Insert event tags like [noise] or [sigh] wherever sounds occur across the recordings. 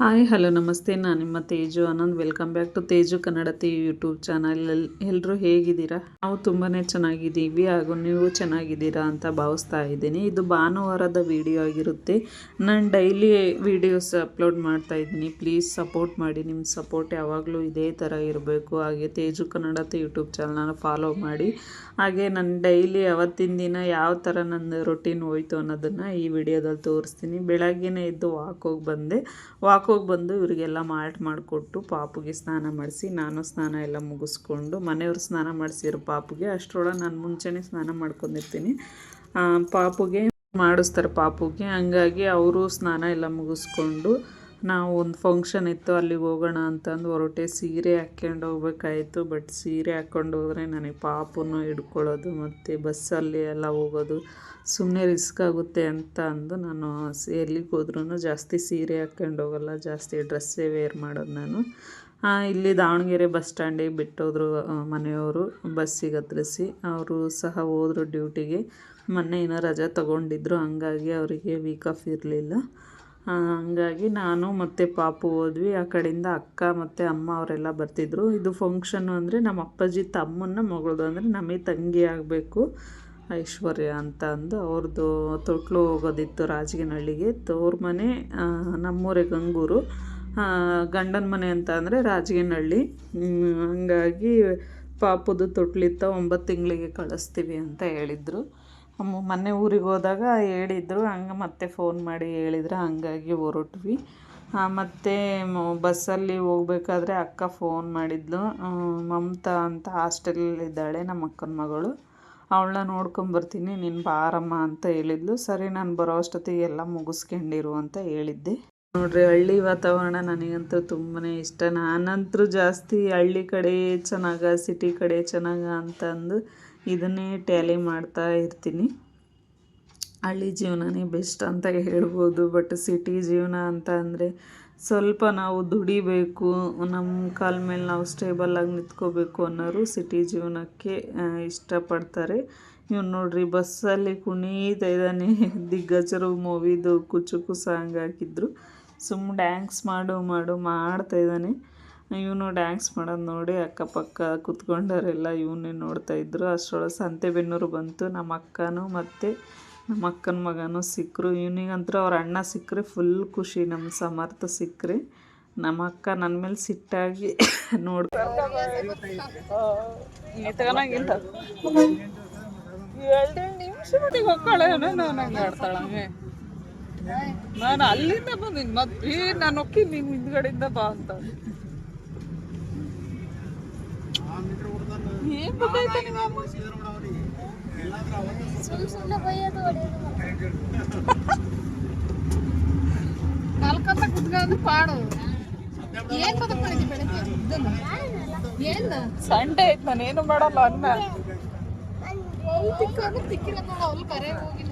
Hi, hello, ನಮಸ್ತೆ. ನಾನು ನಿಮ್ಮ Teju Anand. Welcome back to Teju Kannada ತಿ ಯೂಟ್ಯೂಬ್ ಚಾನಲ್. ಎಲ್ಲರೂ ಹೇಗಿದ್ದೀರಾ? ನಾವು ತುಂಬಾ ಚೆನ್ನಾಗಿದ್ದೀವಿ ಹಾಗೂ ನೀವು ಚೆನ್ನಾಗಿದ್ದೀರಾ ಅಂತ ಭಾವಿಸ್ತಾ ಇದ್ದೀನಿ. ಇದು ಭಾನುವಾರದ ವಿಡಿಯೋ ಆಗಿರುತ್ತೆ. ನಾನು ಡೈಲಿ ವಿಡಿಯೋಸ್ ಅಪ್ಲೋಡ್ ಮಾಡ್ತಾ ಇದ್ದೀನಿ. ಪ್ಲೀಸ್ ಸಪೋರ್ಟ್ ಮಾಡಿ. ನಿಮ್ಮ ಸಪೋರ್ಟ್ ಯಾವಾಗಲೂ ಇದೇ ಥರ ಇರಬೇಕು. ಹಾಗೆ ತೇಜು ಕನ್ನಡ ತಿ ಯೂಟ್ಯೂಬ್ ಚಾನಲ್ನ ಫಾಲೋ ಮಾಡಿ. ಹಾಗೆ ನಾನು ಡೈಲಿ ಅವತ್ತಿನ ದಿನ ಯಾವ ಥರ ನನ್ನ ರೊಟೀನ್ ಹೋಯ್ತು ಅನ್ನೋದನ್ನು ಈ ವಿಡಿಯೋದಲ್ಲಿ ತೋರಿಸ್ತೀನಿ. ಬೆಳಗ್ಗೆನೇ ಎದ್ದು ವಾಕ್ ಹೋಗಿ ಬಂದೆ. ವಾಕ್ ಹೋಗಿ ಬಂದು ಇವರಿಗೆಲ್ಲ ಮಾಲ್ಟ್ ಮಾಡಿಕೊಟ್ಟು ಪಾಪುಗೆ ಸ್ನಾನ ಮಾಡಿಸಿ, ನಾನು ಸ್ನಾನ ಎಲ್ಲ ಮುಗಿಸ್ಕೊಂಡು ಮನೆಯವ್ರು ಸ್ನಾನ ಮಾಡಿಸಿರೋ ಪಾಪುಗೆ, ಅಷ್ಟರೊಳಗೆ ನಾನು ಮುಂಚೆನೇ ಸ್ನಾನ ಮಾಡ್ಕೊಂಡಿರ್ತೀನಿ. ಪಾಪುಗೆ ಮಾಡಿಸ್ತಾರೆ ಪಾಪುಗೆ. ಹಂಗಾಗಿ ಅವರು ಸ್ನಾನ ಎಲ್ಲ ಮುಗಿಸ್ಕೊಂಡು ನಾವು ಒಂದು ಫಂಕ್ಷನ್ ಇತ್ತು ಅಲ್ಲಿಗೆ ಹೋಗೋಣ ಅಂತಂದು ಹೊರಟೆ ಸೀರೆ ಹಾಕ್ಕೊಂಡು ಹೋಗ್ಬೇಕಾಯಿತು. ಬಟ್ ಸೀರೆ ಹಾಕ್ಕೊಂಡು ಹೋದರೆ ನನಗೆ ಪಾಪನೂ ಹಿಡ್ಕೊಳ್ಳೋದು, ಮತ್ತು ಬಸ್ಸಲ್ಲಿ ಎಲ್ಲ ಹೋಗೋದು ಸುಮ್ಮನೆ ರಿಸ್ಕ್ ಆಗುತ್ತೆ ಅಂತ ಅಂದು ನಾನು ಎಲ್ಲಿಗೆ ಹೋದ್ರೂ ಜಾಸ್ತಿ ಸೀರೆ ಹಾಕ್ಕೊಂಡು ಹೋಗಲ್ಲ, ಜಾಸ್ತಿ ಡ್ರೆಸ್ಸೇ ವೇರ್ ಮಾಡೋದು ನಾನು. ಇಲ್ಲಿ ದಾವಣಗೆರೆ ಬಸ್ ಸ್ಟ್ಯಾಂಡಿಗೆ ಬಿಟ್ಟೋದ್ರು ಮನೆಯವರು ಬಸ್ಸಿಗೆ ಹತ್ತಿಸಿ ಅವರು ಸಹ ಹೋದರು ಡ್ಯೂಟಿಗೆ ಮೊನ್ನೆ ಏನೋ ರಜೆ ತಗೊಂಡಿದ್ರು, ಹಂಗಾಗಿ ಅವರಿಗೆ ವೀಕ್ ಆಫ್ ಇರಲಿಲ್ಲ. ಹಂಗಾಗಿ ನಾನು ಮತ್ತು ಪಾಪು ಹೋದ್ವಿ. ಆ ಕಡೆಯಿಂದ ಅಕ್ಕ ಮತ್ತು ಅಮ್ಮ ಅವರೆಲ್ಲ ಬರ್ತಿದ್ರು. ಇದು ಫಂಕ್ಷನ್ನು ಅಂದರೆ ನಮ್ಮ ಅಪ್ಪಾಜಿ ತಮ್ಮನ ಮಗಳದು. ಅಂದರೆ ನಮಗೆ ತಂಗಿ ಆಗಬೇಕು ಐಶ್ವರ್ಯ ಅಂತ ಅಂದು ಅವ್ರದ್ದು ತೊಟ್ಲು ಹೋಗೋದಿತ್ತು ರಾಜಗಿನಹಳ್ಳಿಗೆ. ತವ್ರ ಮನೆ ನಮ್ಮೂರೇ ಗಂಗೂರು. ಗಂಡನ ಮನೆ ಅಂತ ಅಂದರೆ ರಾಜಗಿನಹಳ್ಳಿ. ಹಂಗಾಗಿ ಪಾಪುದು ತೊಟ್ಲಿತ್ತ ಒಂಬತ್ತು ತಿಂಗಳಿಗೆ ಕಳಿಸ್ತೀವಿ ಅಂತ ಹೇಳಿದರು. ಮೊನ್ನೆ ಊರಿಗೆ ಹೋದಾಗ ಹೇಳಿದ್ರು, ಹಂಗೆ ಮತ್ತೆ ಫೋನ್ ಮಾಡಿ ಹೇಳಿದ್ರು, ಹಾಗಾಗಿ ಹೊರಟ್ವಿ. ಮತ್ತು ಬಸ್ಸಲ್ಲಿ ಹೋಗ್ಬೇಕಾದ್ರೆ ಅಕ್ಕ ಫೋನ್ ಮಾಡಿದ್ಲು. ಮಮತಾ ಅಂತ ಹಾಸ್ಟೆಲಲ್ಲಿದ್ದಾಳೆ ನಮ್ಮ ಅಕ್ಕನ ಮಗಳು. ಅವಳನ್ನ ನೋಡ್ಕೊಂಬರ್ತೀನಿ ನೀನು ಬಾರಮ್ಮ ಅಂತ ಹೇಳಿದ್ಲು. ಸರಿ, ನಾನು ಬರೋ ಅಷ್ಟೊತ್ತಿಗೆ ಎಲ್ಲ ಮುಗಿಸ್ಕೊಂಡಿರು ಅಂತ ಹೇಳಿದ್ದೆ. ನೋಡ್ರಿ, ಹಳ್ಳಿ ವಾತಾವರಣ ನನಗಂತೂ ತುಂಬಾ ಇಷ್ಟ. ನಾನಂತರೂ ಜಾಸ್ತಿ ಹಳ್ಳಿ ಕಡೆ ಚೆನ್ನಾಗ ಸಿಟಿ ಕಡೆ ಚೆನ್ನಾಗ ಅಂತಂದು ಇದನ್ನೇ ಟ್ಯಾಲಿ ಮಾಡ್ತಾ ಇರ್ತೀನಿ. ಹಳ್ಳಿ ಜೀವನನೇ ಬೆಸ್ಟ್ ಅಂತ ಹೇಳ್ಬೋದು, ಬಟ್ ಸಿಟಿ ಜೀವನ ಅಂತ ಅಂದರೆ ಸ್ವಲ್ಪ ನಾವು ದುಡಿಬೇಕು ನಮ್ಮ ಕಾಲ ಮೇಲೆ ನಾವು ಸ್ಟೇಬಲಾಗಿ ನಿಂತ್ಕೋಬೇಕು ಅನ್ನೋರು ಸಿಟಿ ಜೀವನಕ್ಕೆ ಇಷ್ಟಪಡ್ತಾರೆ. ಇವ್ನು ನೋಡ್ರಿ, ಬಸ್ಸಲ್ಲಿ ಕುಣೀತಾ ಇದ್ದಾನೆ, ದಿಗ್ಗಜರು ಮೂವಿದು ಕುಚುಕು ಸಾಂಗ್ ಹಾಕಿದ್ರು. ಸುಮ್ಮ ಡ್ಯಾನ್ಸ್ ಮಾಡು ಮಾಡು, ಮಾಡ್ತಾ ಇದ್ದಾನೆ. ಇವನು ಡ್ಯಾನ್ಸ್ ಮಾಡೋದು ನೋಡಿ ಅಕ್ಕಪಕ್ಕ ಕುತ್ಕೊಂಡವರೆಲ್ಲ ಇವನ್ನೇ ನೋಡ್ತಾ ಇದ್ರು. ಅಷ್ಟರೊಳಗೆ ಸಂತೆಬೆನ್ನೂರು ಬಂತು. ನಮ್ಮ ಅಕ್ಕನೂ ಮತ್ತು ನಮ್ಮ ಅಕ್ಕನ ಮಗನೂ ಸಿಕ್ಕರು ಇವನಿಗಂತೂ ಅವ್ರ ಅಣ್ಣ ಸಿಕ್ಕರೆ ಫುಲ್ ಖುಷಿ. ನಮ್ಮ ಸಮರ್ಥ ಸಿಕ್ಕರೆ. ನಮ್ಮ ಅಕ್ಕ ನನ್ನ ಮೇಲೆ ಸಿಟ್ಟಾಗಿ ನೋಡ್ತಾ ತಗೊಳಂಗಿಲ್ಲ ಎರಡು ನಿಮಿಷ ಮಟ್ಟಿಗೆ ನಾನು ಹಂಗೆ ನಾನು ಅಲ್ಲಿಂದ ಬಂದಿನಿ. ಮತ್ತೆ ನಾನು ಒಕ್ಕಿ ನಿಮ್ಮ ಹಿಂದ್ಗಡೆಯಿಂದ ಬಾ ಅಂತ. ಏನ್ ಗೊತ್ತಾಯ್ತಾ ಸುಮ್ ಸುಮ್ನೆ ಬೈಯೋದು [laughs] ಕುತ್ಕೊಂಡು ಪಾಡು ಏನ್ ಬದುಕ್ತಾನೆ ಬೆಳಗ್ಗೆ? ಇದನ್ನ ಏನ್? ಸಂಡೆ ಆಯ್ತು ನಾನೇನು ಮಾಡಲ್ಲ ಅನ್ನ. ತಿಕ್ಕೊಂಡು ತಿಕ್ಕಿರ ನೋಡ ಅವ್ಳು ಕರೆ ಹೋಗಿ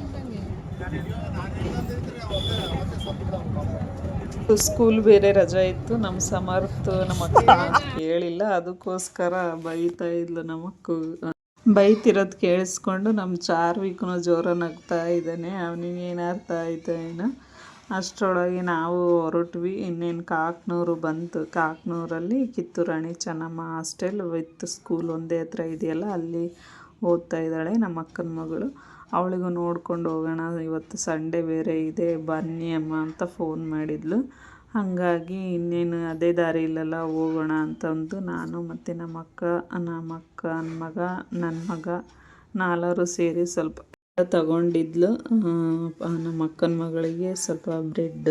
ನಿಂತಂಗೆ ಸ್ಕೂಲ್ ಬೇರೆ ರಜೆ ಇತ್ತು ನಮ್ಮ ಸಮರ್ಥ ನಮ್ಮ ಅಕ್ಕ. ಕೇಳಿಲ್ಲ, ಅದಕ್ಕೋಸ್ಕರ ಬೈತಾ ಇದ್ಲು ನಮಕ್ಕು ಬೈತಿರೋದ್ ಕೇಳಿಸ್ಕೊಂಡು ನಮ್ಮ ಚಾರ್ವಿಕ್ನು ಜೋರ ನಗ್ತಾ ಇದ್ದಾನೆ, ಅವನಿಗೆ ಏನರ್ಥ ಆಯ್ತು ಏನೋ. ಅಷ್ಟರೊಳಗೆ ನಾವು ಹೊರಟ್ವಿ, ಇನ್ನೇನು ಕಾಕ್ನೂರು ಬಂತು. ಕಾಕ್ನೂರಲ್ಲಿ Kittur Rani Chennamma hostel with school ಒಂದೇ ಹತ್ರ ಇದೆಯಲ್ಲ, ಅಲ್ಲಿ ಓದ್ತಾ ಇದ್ದಾಳೆ ನಮ್ಮ ಅಕ್ಕನ ಮಗಳು. ಅವಳಿಗೂ ನೋಡ್ಕೊಂಡು ಹೋಗೋಣ. ಇವತ್ತು ಸಂಡೇ ಬೇರೆ ಇದೆ, ಬನ್ನಿ ಅಮ್ಮ ಅಂತ ಫೋನ್ ಮಾಡಿದ್ಲು. ಹಾಗಾಗಿ ಇನ್ನೇನು ಅದೇ ಇಲ್ಲಲ್ಲ, ಹೋಗೋಣ ಅಂತಂದು ನಾನು ಮತ್ತು ನಮ್ಮ ಅಕ್ಕ ನನ್ನ ಮಗ ನನ್ನ ಮಗ ನಾಲ್ವರು ಸೇರಿ ಸ್ವಲ್ಪ ತಗೊಂಡಿದ್ಲು. ನಮ್ಮ ಅಕ್ಕನ ಮಗಳಿಗೆ ಸ್ವಲ್ಪ ಬ್ರೆಡ್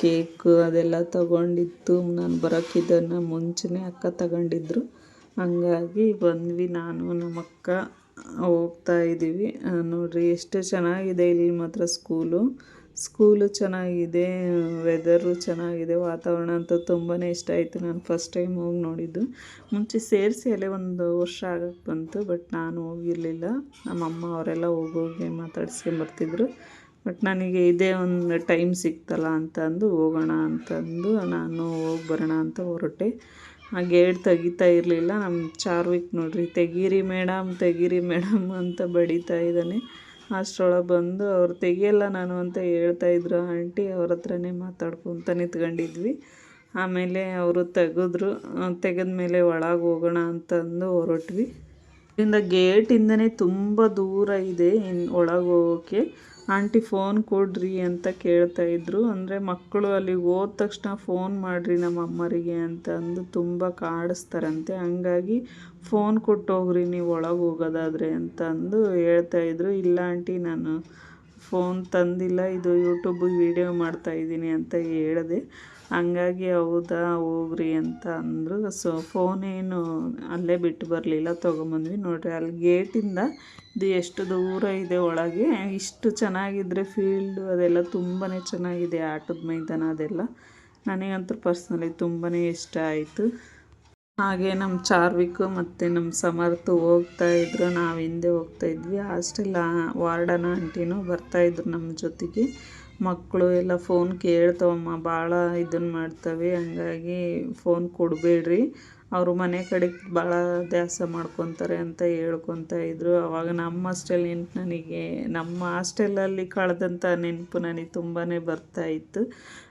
ಕೇಕ್ ಅದೆಲ್ಲ ತಗೊಂಡಿತ್ತು. ನಾನು ಬರೋಕ್ಕಿದ್ದನ್ನು ಮುಂಚೆನೇ ಅಕ್ಕ ತಗೊಂಡಿದ್ರು. ಹಂಗಾಗಿ ಬಂದ್ವಿ ನಾನು, ನಮ್ಮ ಅಕ್ಕ ಹೋಗ್ತಾ ಇದ್ದೀವಿ. ನೋಡಿರಿ, ಎಷ್ಟು ಚೆನ್ನಾಗಿದೆ ಇಲ್ಲಿ ಮಾತ್ರ ಸ್ಕೂಲು ಸ್ಕೂಲು ಚೆನ್ನಾಗಿದೆ ವೆದರು ಚೆನ್ನಾಗಿದೆ, ವಾತಾವರಣ ಅಂತೂ ತುಂಬಾ ಇಷ್ಟ ಆಯಿತು ನಾನು ಫಸ್ಟ್ ಟೈಮ್ ಹೋಗಿ ನೋಡಿದ್ದು. ಮುಂಚೆ ಸೇರಿಸಿ ಅಲ್ಲೇ ಒಂದು ವರ್ಷ ಆಗಕ್ಕೆ ಬಂತು ಬಟ್ ನಾನು ಹೋಗಿರಲಿಲ್ಲ. ನಮ್ಮಮ್ಮ ಅವರೆಲ್ಲ ಹೋಗೋಗಿ ಮಾತಾಡ್ಸ್ಕೊಂಬರ್ತಿದ್ರು ಬಟ್ ನನಗೆ ಇದೇ ಒಂದು ಟೈಮ್ ಸಿಕ್ತಲ್ಲ ಅಂತಂದು ಹೋಗೋಣ ಅಂತಂದು ನಾನು ಹೋಗಿ ಬರೋಣ ಅಂತ ಹೊರಟೆ. ಆ ಗೇಟ್ ತೆಗಿತಾ ಇರಲಿಲ್ಲ. ನಮ್ಮ ಚಾರ್ವಿಕ್ ನೋಡ್ರಿ, ತೆಗೀರಿ ಮೇಡಮ್ ತೆಗೀರಿ ಮೇಡಮ್ ಅಂತ ಬಡಿತಾ ಇದ್ದಾನೆ. ಅಷ್ಟರೊಳಗೆ ಬಂದು ಅವ್ರು ತೆಗಿಯಲ್ಲ ನಾನು ಅಂತ ಹೇಳ್ತಾ ಇದ್ರು. ಆಂಟಿ ಅವ್ರ ಹತ್ರನೇ ಮಾತಾಡ್ಕೊತ ನಿಂತ್ಕೊಂಡಿದ್ವಿ. ಆಮೇಲೆ ಅವರು ತೆಗೆದ್ರು. ತೆಗೆದ ಮೇಲೆ ಒಳಗೆ ಹೋಗೋಣ ಅಂತಂದು ಹೊರಟ್ವಿ. ಇಲ್ಲಿಂದ ಗೇಟಿಂದನೇ ತುಂಬ ದೂರ ಇದೆ ಇನ್ನು ಒಳಗೆ ಹೋಗೋಕ್ಕೆ ಆಂಟಿ ಫೋನ್ ಕೊಡ್ರಿ ಅಂತ ಕೇಳ್ತಾ ಇದ್ರು. ಅಂದರೆ ಮಕ್ಕಳು ಅಲ್ಲಿಗೆ ಹೋದ ತಕ್ಷಣ ಫೋನ್ ಮಾಡಿರಿ ನಮ್ಮ ಅಮ್ಮರಿಗೆ ಅಂತ ಅಂದು ತುಂಬ ಕಾಡಿಸ್ತಾರಂತೆ. ಹಂಗಾಗಿ ಫೋನ್ ಕೊಟ್ಟು ಹೋಗ್ರಿ, ನೀವು ಒಳಗೆ ಹೋಗೋದಾದ್ರೆ ಅಂತ ಅಂದು ಹೇಳ್ತಾ ಇದ್ರು. ಇಲ್ಲ ಆಂಟಿ, ನಾನು ಫೋನ್ ತಂದಿಲ್ಲ, ಇದು ಯೂಟ್ಯೂಬಿಗೆ ವೀಡಿಯೋ ಮಾಡ್ತಾ ಇದ್ದೀನಿ ಅಂತ ಹೇಳಿದೆ. ಹಂಗಾಗಿ ಹೌದಾ ಹೋಗ್ರಿ ಅಂತ ಅಂದರು. ಸೊ ಫೋನೇನು ಅಲ್ಲೇ ಬಿಟ್ಟು ಬರಲಿಲ್ಲ. ತೊಗೊಂಬಂದ್ವಿ ನೋಡಿರಿ. ಅಲ್ಲಿ ಗೇಟಿಂದ ಇದು ಎಷ್ಟು ದೂರ ಇದೆ ಒಳಗೆ, ಇಷ್ಟು ಚೆನ್ನಾಗಿದ್ರೆ ಫೀಲ್ಡು ಅದೆಲ್ಲ ತುಂಬಾ ಚೆನ್ನಾಗಿದೆ ಆಟದ ಮೈದಾನ ಅದೆಲ್ಲ. ನನಗಂತೂ ಪರ್ಸ್ನಲಿ ತುಂಬಾ ಇಷ್ಟ ಆಯಿತು. ಹಾಗೆ ನಮ್ಮ ಚಾರ್ವಿಕ್ ಮತ್ತು ನಮ್ಮ ಸಮರ್ಥ ಹೋಗ್ತಾ ಇದ್ರು, ನಾವು ಹಿಂದೆ ಹೋಗ್ತಾ ಇದ್ವಿ. ಹಾಸ್ಟೆಲ್ ವಾರ್ಡನ ಆಂಟಿನೂ ಬರ್ತಾಯಿದ್ರು ನಮ್ಮ ಜೊತೆಗೆ. ಮಕ್ಕಳು ಎಲ್ಲ ಫೋನ್ ಕೇಳ್ತವಮ್ಮ ಭಾಳ ಇದನ್ನು ಮಾಡ್ತವೆ, ಹಂಗಾಗಿ ಫೋನ್ ಕೊಡಬೇಡ್ರಿ. ಅವರು ಮನೆ ಕಡೆಗೆ ಭಾಳ ದ್ಯಾಸ ಮಾಡ್ಕೊತಾರೆ ಅಂತ ಹೇಳ್ಕೊತಾ ಇದ್ದರು ಅವಾಗ ನಮ್ಮ ಹಾಸ್ಟೆಲ್ ನೆನ್ಪು ನನಗೆ, ನಮ್ಮ ಹಾಸ್ಟೆಲಲ್ಲಿ ಕಳೆದಂಥ ನೆನಪು ನನಗೆ ತುಂಬಾ ಬರ್ತಾ ಇತ್ತು.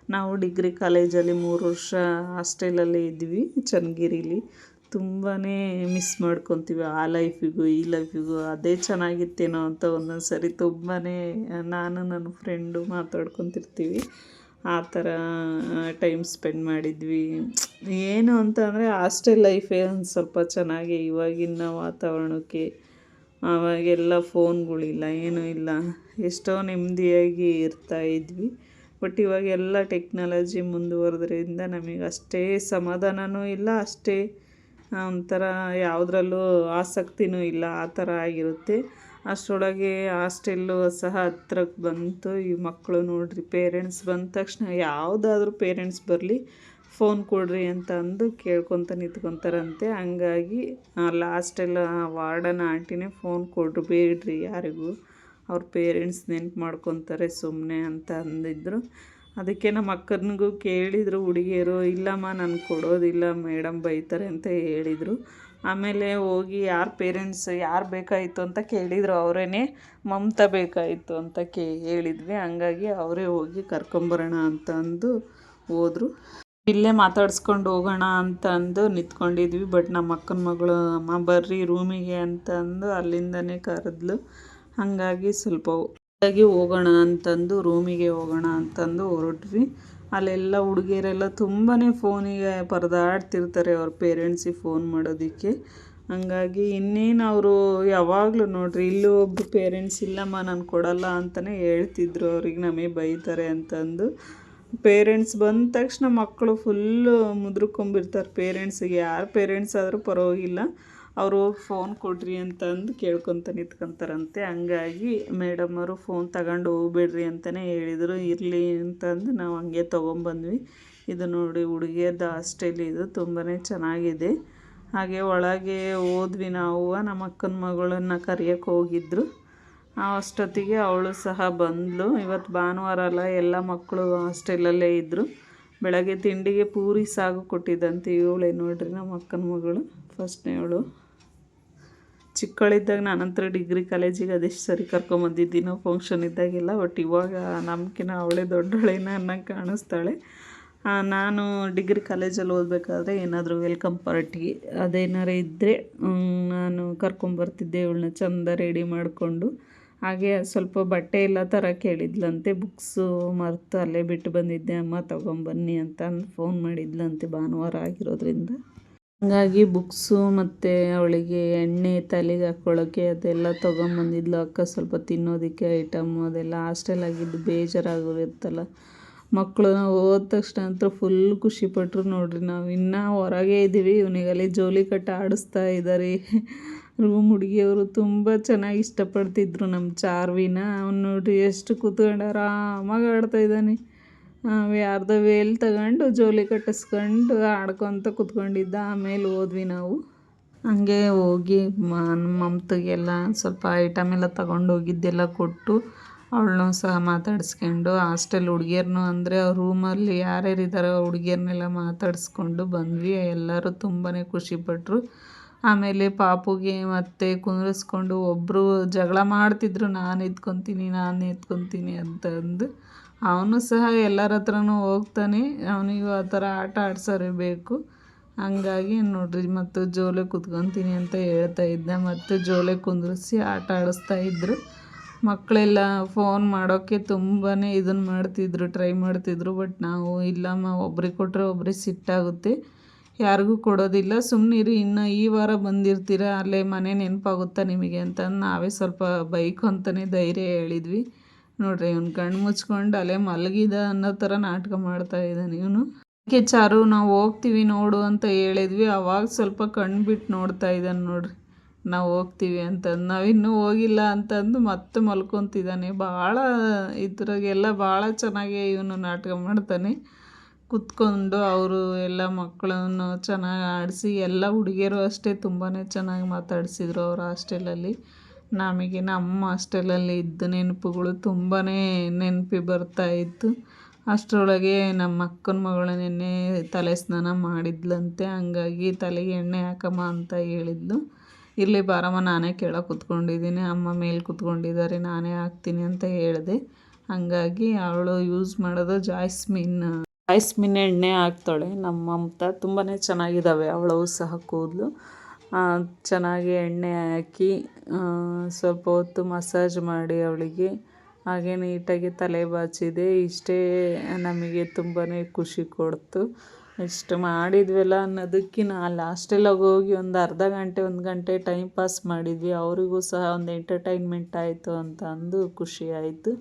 ನಾವು ಡಿಗ್ರಿ ಕಾಲೇಜಲ್ಲಿ ಮೂರು ವರ್ಷ ಹಾಸ್ಟೆಲಲ್ಲಿ ಇದ್ವಿ, ಚನ್ನಗಿರಿಲಿ. ತುಂಬಾ ಮಿಸ್ ಮಾಡ್ಕೊತೀವಿ ಆ ಲೈಫಿಗೂ ಈ ಲೈಫಿಗೂ ಅದೇ ಚೆನ್ನಾಗಿತ್ತೇನೋ ಅಂತ ಒಂದೊಂದು ಸರಿ ತುಂಬಾ ನಾನು, ನನ್ನ ಫ್ರೆಂಡು ಮಾತಾಡ್ಕೊತಿರ್ತೀವಿ. ಆ ಥರ ಟೈಮ್ ಸ್ಪೆಂಡ್ ಮಾಡಿದ್ವಿ. ಏನು ಅಂತ ಅಂದರೆ ಹಾಸ್ಟೆಲ್ ಲೈಫೇ ಒಂದು ಸ್ವಲ್ಪ ಚೆನ್ನಾಗಿ ಇವಾಗಿನ ವಾತಾವರಣಕ್ಕೆ ಆವಾಗೆಲ್ಲ ಫೋನ್ಗಳಿಲ್ಲ ಏನೂ ಇಲ್ಲ. ಎಷ್ಟೋ ನೆಮ್ಮದಿಯಾಗಿ ಇರ್ತಾ ಇದ್ವಿ. ಬಟ್ ಇವಾಗೆಲ್ಲ ಟೆಕ್ನಾಲಜಿ ಮುಂದುವರೆದ್ರಿಂದ ನಮಗೆ ಅಷ್ಟೇ ಸಮಾಧಾನವೂ ಇಲ್ಲ, ಅಷ್ಟೇ ಒಂಥರ ಯಾವುದ್ರಲ್ಲೂ ಆಸಕ್ತಿನೂ ಇಲ್ಲ, ಆ ಥರ ಆಗಿರುತ್ತೆ. ಅಷ್ಟರೊಳಗೆ ಹಾಸ್ಟೆಲ್ಲು ಸಹ ಹತ್ರಕ್ಕೆ ಬಂತು. ಈ ಮಕ್ಕಳು ನೋಡಿರಿ ಪೇರೆಂಟ್ಸ್ ಬಂದ ತಕ್ಷಣ ಯಾವುದಾದ್ರೂ ಪೇರೆಂಟ್ಸ್ ಬರಲಿ ಫೋನ್ ಕೊಡ್ರಿ ಅಂತ ಅಂದು ಕೇಳ್ಕೊತ ನಿಂತ್ಕೊತಾರಂತೆ. ಹಂಗಾಗಿ ಲಾಸ್ಟೆಲ್ಲ ವಾರ್ಡನ್ ಆಂಟಿನೇ ಫೋನ್ ಕೊಡಬೇಡ್ರಿ ಯಾರಿಗೂ, ಅವ್ರ ಪೇರೆಂಟ್ಸ್ ನೆನ್ಪು ಮಾಡ್ಕೊತಾರೆ ಸುಮ್ಮನೆ ಅಂತ ಅಂದಿದ್ರು. ಅದಕ್ಕೆ ನಮ್ಮ ಅಕ್ಕನಿಗೂ ಕೇಳಿದರು, ಹುಡುಗಿಯರು, ಇಲ್ಲಮ್ಮ ನಾನು ಕೊಡೋದಿಲ್ಲ, ಮೇಡಮ್ ಬೈತಾರೆ ಅಂತ ಹೇಳಿದರು. ಆಮೇಲೆ ಹೋಗಿ ಯಾರ ಪೇರೆಂಟ್ಸ್ ಯಾರು ಬೇಕಾಯಿತು ಅಂತ ಕೇಳಿದರು ಅವರೇ ಮಮತಾ ಬೇಕಾಯಿತು ಅಂತ ಕೇ ಹೇಳಿದ್ವಿ. ಹಂಗಾಗಿ ಅವರೇ ಹೋಗಿ ಕರ್ಕೊಂಬರೋಣ ಅಂತ ಅಂದು ಹೋದರು. ಇಲ್ಲೇ ಮಾತಾಡ್ಸ್ಕೊಂಡು ಹೋಗೋಣ ಅಂತ ಅಂದು ನಿಂತ್ಕೊಂಡಿದ್ವಿ. ಬಟ್ ನಮ್ಮ ಅಕ್ಕನ ಮಗಳು, ಅಮ್ಮ ಬರ್ರಿ ರೂಮಿಗೆ ಅಂತ ಅಂದು ಅಲ್ಲಿಂದನೇ ಕರೆದ್ಲು. ಹಾಗಾಗಿ ಸ್ವಲ್ಪ ಹೋಗೋಣ ಅಂತಂದು ರೂಮಿಗೆ ಹೋಗೋಣ ಅಂತಂದು ಹೊರಟ್ವಿ. ಅಲ್ಲೆಲ್ಲ ಹುಡುಗಿಯರೆಲ್ಲ ತುಂಬಾ ಫೋನಿಗೆ ಪರದಾಡ್ತಿರ್ತಾರೆ ಅವ್ರ ಪೇರೆಂಟ್ಸಿಗೆ ಫೋನ್ ಮಾಡೋದಕ್ಕೆ. ಹಂಗಾಗಿ ಇನ್ನೇನು ಅವರು ಯಾವಾಗಲೂ ನೋಡ್ರಿ, ಇಲ್ಲೂ ಒಬ್ಬ ಪೇರೆಂಟ್ಸ್ ಇಲ್ಲಮ್ಮ ನಾನು ಕೊಡಲ್ಲ ಅಂತಲೇ ಹೇಳ್ತಿದ್ರು ಅವ್ರಿಗೆ ನಮಗೆ ಬೈತಾರೆ ಅಂತಂದು. ಪೇರೆಂಟ್ಸ್ ಬಂದ ತಕ್ಷಣ ಮಕ್ಕಳು ಫುಲ್ಲು ಮುದ್ರಕೊಂಬಿರ್ತಾರೆ ಪೇರೆಂಟ್ಸಿಗೆ ಯಾರು ಪೇರೆಂಟ್ಸ್ ಆದರೂ ಪರವಾಗಿಲ್ಲ. ಅವರು ಫೋನ್ ಕೊಡ್ರಿ ಅಂತಂದು ಕೇಳ್ಕೊತ ನಿಂತ್ಕೊಂತಾರಂತೆ. ಹಂಗಾಗಿ ಅವರು ಫೋನ್ ತಗೊಂಡು ಹೋಗ್ಬೇಡ್ರಿ ಅಂತಲೇ ಹೇಳಿದರು. ಇರಲಿ ಅಂತಂದು ನಾವು ಹಂಗೆ ತೊಗೊಂಬಂದ್ವಿ. ಇದು ನೋಡಿ ಹುಡುಗಿಯರ್ದು ಹಾಸ್ಟೆಲ್ ಇದು ತುಂಬಾ ಚೆನ್ನಾಗಿದೆ. ಹಾಗೆ ಒಳಗೆ ಹೋದ್ವಿ ನಾವು, ನಮ್ಮ ಅಕ್ಕನ ಮಗಳನ್ನ ಕರೆಯೋಕ್ಕೆ ಹೋಗಿದ್ರು. ಅಷ್ಟೊತ್ತಿಗೆ ಅವಳು ಸಹ ಬಂದಳು ಇವತ್ತು ಭಾನುವಾರ ಅಲ್ಲ, ಎಲ್ಲ ಮಕ್ಕಳು ಹಾಸ್ಟೆಲಲ್ಲೇ ಇದ್ದರು ಬೆಳಗ್ಗೆ ತಿಂಡಿಗೆ ಪೂರಿ ಸಾಗು ಕೊಟ್ಟಿದ್ದಂತೆ ಇವಳೇ ನೋಡ್ರಿ ನಮ್ಮ ಅಕ್ಕನ ಮಗಳು ಫಸ್ಟ್ನೇವಳು ಚಿಕ್ಕವಳಿದ್ದಾಗ ನಾನಂತರ ಡಿಗ್ರಿ ಕಾಲೇಜಿಗೆ ಅದೆಷ್ಟು ಸರಿ ಕರ್ಕೊಂಬಂದಿದ್ದೀನೋ ಫಂಕ್ಷನ್ ಇದ್ದಾಗೆಲ್ಲ ಬಟ್ ಇವಾಗ ನಮ್ಕಿನ ಅವಳೇ ದೊಡ್ಡವಳೇನ ಅನ್ನಂಗೆ ಕಾಣಿಸ್ತಾಳೆ. ನಾನು ಡಿಗ್ರಿ ಕಾಲೇಜಲ್ಲಿ ಓದಬೇಕಾದ್ರೆ ಏನಾದರೂ ವೆಲ್ಕಮ್ ಪಾರ್ಟಿ ಅದೇನಾರು ಇದ್ದರೆ ನಾನು ಕರ್ಕೊಂಬರ್ತಿದ್ದೆ ಇವಳನ್ನ ಚಂದ ರೆಡಿ ಮಾಡಿಕೊಂಡು. ಹಾಗೆ ಸ್ವಲ್ಪ ಬಟ್ಟೆ ಎಲ್ಲ ಥರ ಕೇಳಿದ್ಲಂತೆ ಬುಕ್ಸು ಮರೆತು ಅಲ್ಲೇ ಬಿಟ್ಟು ಬಂದಿದ್ದೆ, ಅಮ್ಮ ತೊಗೊಂಬನ್ನಿ ಅಂತ ಫೋನ್ ಮಾಡಿದ್ಲಂತೆ ಭಾನುವಾರ ಆಗಿರೋದ್ರಿಂದ. ಹಾಗಾಗಿ ಬುಕ್ಸು ಮತ್ತು ಅವಳಿಗೆ ಎಣ್ಣೆ ತಲೆಗೆ ಹಾಕ್ಕೊಳ್ಳೋಕ್ಕೆ ಅದೆಲ್ಲ ತೊಗೊಂಬಂದಿದ್ಲು. ಅಕ್ಕ ಸ್ವಲ್ಪ ತಿನ್ನೋದಕ್ಕೆ ಐಟಮು ಅದೆಲ್ಲ ಹಾಸ್ಟೆಲಾಗಿದ್ದು ಬೇಜಾರಾಗಿರುತ್ತಲ್ಲ ಮಕ್ಕಳು ಹೋದ ತಕ್ಷಣ ಅಂತೂ ಫುಲ್ ಖುಷಿಪಟ್ಟರು ನೋಡ್ರಿ ನಾವು. ಇನ್ನೂ ಹೊರಗೆ ಇದ್ದೀವಿ ಇವನಿಗಲ್ಲಿ ಜೋಲಿ ಕಟ್ಟ ಆಡಿಸ್ತಾ ಇದ್ದಾರೆ ರೂಮ್ ಹುಡುಗಿಯವರು ತುಂಬ ಚೆನ್ನಾಗಿ ಇಷ್ಟಪಡ್ತಿದ್ರು ನಮ್ಮ ಚಾರ್ವಿನ. ಅವ್ನು ನೋಡ್ರಿ ಎಷ್ಟು ಕೂತ್ಕೊಂಡು ಆರಾಮಾಗಿ ಆಡ್ತಾ ಇದ್ದಾನೆ. ಯಾರ್ದೋ ವೇಲ್ ತಗೊಂಡು ಜೋಲಿ ಕಟ್ಟಿಸ್ಕೊಂಡು ಆಡ್ಕೊತ ಕುತ್ಕೊಂಡಿದ್ದ. ಆಮೇಲೆ ಹೋದ್ವಿ ನಾವು. ಹಂಗೆ ಹೋಗಿ ಮಮ್ತಗೆಲ್ಲ ಸ್ವಲ್ಪ ಐಟಮ್ ಎಲ್ಲ ತಗೊಂಡು ಹೋಗಿದ್ದೆಲ್ಲ ಕೊಟ್ಟು ಅವಳನ್ನೂ ಸಹ ಮಾತಾಡಿಸ್ಕೊಂಡು ಹಾಸ್ಟೆಲ್ ಹುಡುಗಿಯರ್ನು ಅಂದರೆ ಅವ್ರ ರೂಮಲ್ಲಿ ಯಾರ್ಯಾರು ಇದ್ದಾರೋ ಹುಡುಗಿಯರ್ನೆಲ್ಲ ಮಾತಾಡಿಸ್ಕೊಂಡು ಬಂದ್ವಿ. ಎಲ್ಲರೂ ತುಂಬಾ ಖುಷಿಪಟ್ಟರು ಆಮೇಲೆ ಪಾಪುಗೆ ಮತ್ತೆ ಕುಂದ್ರಿಸ್ಕೊಂಡು ಒಬ್ಬರು ಜಗಳ ಮಾಡ್ತಿದ್ರು. ನಾನು ಎತ್ಕೊತೀನಿ ನಾನು ಎತ್ಕೊತೀನಿ ಅಂತ ಅಂದು ಅವನು ಸಹ ಎಲ್ಲರ ಹತ್ರನೂ ಹೋಗ್ತಾನೆ. ಅವನಿಗೂ ಆ ಥರ ಆಟ ಆಡ್ಸೋರೆ ಬೇಕು. ಹಂಗಾಗಿ ನೋಡ್ರಿ, ಮತ್ತು ಜೋಲೆ ಕುತ್ಕೊತೀನಿ ಅಂತ ಹೇಳ್ತಾ ಇದ್ದೆ. ಮತ್ತು ಜೋಲೆ ಕುಂದ್ರಿಸಿ ಆಟ ಆಡಿಸ್ತಾ ಇದ್ದರು ಮಕ್ಕಳೆಲ್ಲ ಫೋನ್ ಮಾಡೋಕ್ಕೆ ತುಂಬಾ ಇದನ್ನು ಮಾಡ್ತಿದ್ರು ಟ್ರೈ ಮಾಡ್ತಿದ್ರು. ಬಟ್ ನಾವು, ಇಲ್ಲಮ್ಮ, ಒಬ್ರಿಗೆ ಕೊಟ್ಟರೆ ಒಬ್ರಿಗೆ ಸಿಟ್ಟಾಗುತ್ತೆ ಯಾರಿಗೂ ಕೊಡೋದಿಲ್ಲ. ಸುಮ್ಮನಿರಿ ಇನ್ನು ಈ ವಾರ ಬಂದಿರ್ತೀರ? ಅಲ್ಲೇ ಮನೆ ನೆನಪಾಗುತ್ತಾ ನಿಮಗೆ ಅಂತ ನಾವೇ ಸ್ವಲ್ಪ ಬೈಕು ಅಂತಲೇ ಧೈರ್ಯ ಹೇಳಿದ್ವಿ. ನೋಡ್ರಿ, ಇವ್ನು ಕಣ್ಣು ಮುಚ್ಕೊಂಡು ಅಲ್ಲೇ ಮಲಗಿದ ಅನ್ನೋ ಥರ ನಾಟಕ ಮಾಡ್ತಾ ಇದ್ದಾನೆ ಇವನು. ಅದಕ್ಕೆ ಚಾರು, ನಾವು ಹೋಗ್ತೀವಿ ನೋಡು ಅಂತ ಹೇಳಿದ್ವಿ. ಅವಾಗ ಸ್ವಲ್ಪ ಕಣ್ಣು ಬಿಟ್ಟು ನೋಡ್ತಾ ಇದ್ದಾನೆ ನೋಡ್ರಿ. ನಾವು ಹೋಗ್ತೀವಿ ಅಂತಂದು ನಾವಿನ್ನೂ ಹೋಗಿಲ್ಲ ಅಂತಂದು ಮತ್ತೆ ಮಲ್ಕೊತಿದ್ದಾನೆ ಭಾಳ ಇದ್ರಾಗೆಲ್ಲ ಭಾಳ ಚೆನ್ನಾಗಿ ಇವನು ನಾಟಕ ಮಾಡ್ತಾನೆ. ಕುತ್ಕೊಂಡು ಅವರು ಎಲ್ಲ ಮಕ್ಕಳನ್ನು ಚೆನ್ನಾಗಿ ಆಡಿಸಿ, ಎಲ್ಲ ಹುಡುಗಿಯರು ಅಷ್ಟೇ ತುಂಬಾ ಚೆನ್ನಾಗಿ ಮಾತಾಡಿಸಿದ್ರು ಅವ್ರ ಹಾಸ್ಟೆಲಲ್ಲಿ. ನಮಗೆ ನಮ್ಮ ಹಾಸ್ಟೆಲಲ್ಲಿ ಇದ್ದ ನೆನಪುಗಳು ತುಂಬಾ ನೆನಪಿ ಬರ್ತಾ ಇತ್ತು. ಅಷ್ಟರೊಳಗೆ ನಮ್ಮ ಅಕ್ಕನ ಮಗಳು ನಿನ್ನೆ ತಲೆ ಸ್ನಾನ ಮಾಡಿದ್ಲಂತೆ, ಹಂಗಾಗಿ ತಲೆಗೆ ಎಣ್ಣೆ ಹಾಕಮ್ಮ ಅಂತ ಹೇಳಿದ್ಲು. ಇರಲಿ ಬಾರಮ್ಮ, ನಾನೇ ಕೆಳಗೆ ಕೂತ್ಕೊಂಡಿದ್ದೀನಿ, ಅಮ್ಮ ಮೇಲೆ ಕೂತ್ಕೊಂಡಿದ್ದಾರೆ, ನಾನೇ ಹಾಕ್ತೀನಿ ಅಂತ ಹೇಳಿದೆ. ಹಾಗಾಗಿ ಅವಳು ಯೂಸ್ ಮಾಡೋದು ಜಾಸ್ಮಿನ್. ಜಾಸ್ಮಿನ್ ಎಣ್ಣೆ ಹಾಕ್ತಾಳೆ. ನಮ್ಮ ಮಮತಾ ತುಂಬಾ ಚೆನ್ನಾಗಿದ್ದಾವೆ. ಅವಳವು ಸಹ ಕೂದಲು. ಚೆನ್ನಾಗಿ ಎಣ್ಣೆ ಹಾಕಿ ಸ್ವಲ್ಪ ಹೊತ್ತು ಮಸಾಜ್ ಮಾಡಿ ಅವಳಿಗೆ. ಹಾಗೆ ನೀಟಾಗಿ ತಲೆ ಬಾಚಿದೆ. ಇಷ್ಟೇ ನಮಗೆ ತುಂಬಾ ಖುಷಿ ಕೊಡ್ತು. ಇಷ್ಟು ಮಾಡಿದ್ವಲ್ಲ ಅನ್ನೋದಕ್ಕಿಂತ ಅಲ್ಲಿ ಹಾಸ್ಟೆಲಾಗ ಹೋಗಿ ಒಂದು ಅರ್ಧ ಗಂಟೆ, ಒಂದು ಗಂಟೆ ಟೈಮ್ ಪಾಸ್ ಮಾಡಿದ್ವಿ. ಅವರಿಗೂ ಸಹ ಒಂದು ಎಂಟರ್ಟೈನ್ಮೆಂಟ್ ಆಯಿತು ಅಂತ ಅಂದು ಖುಷಿ ಆಯಿತು.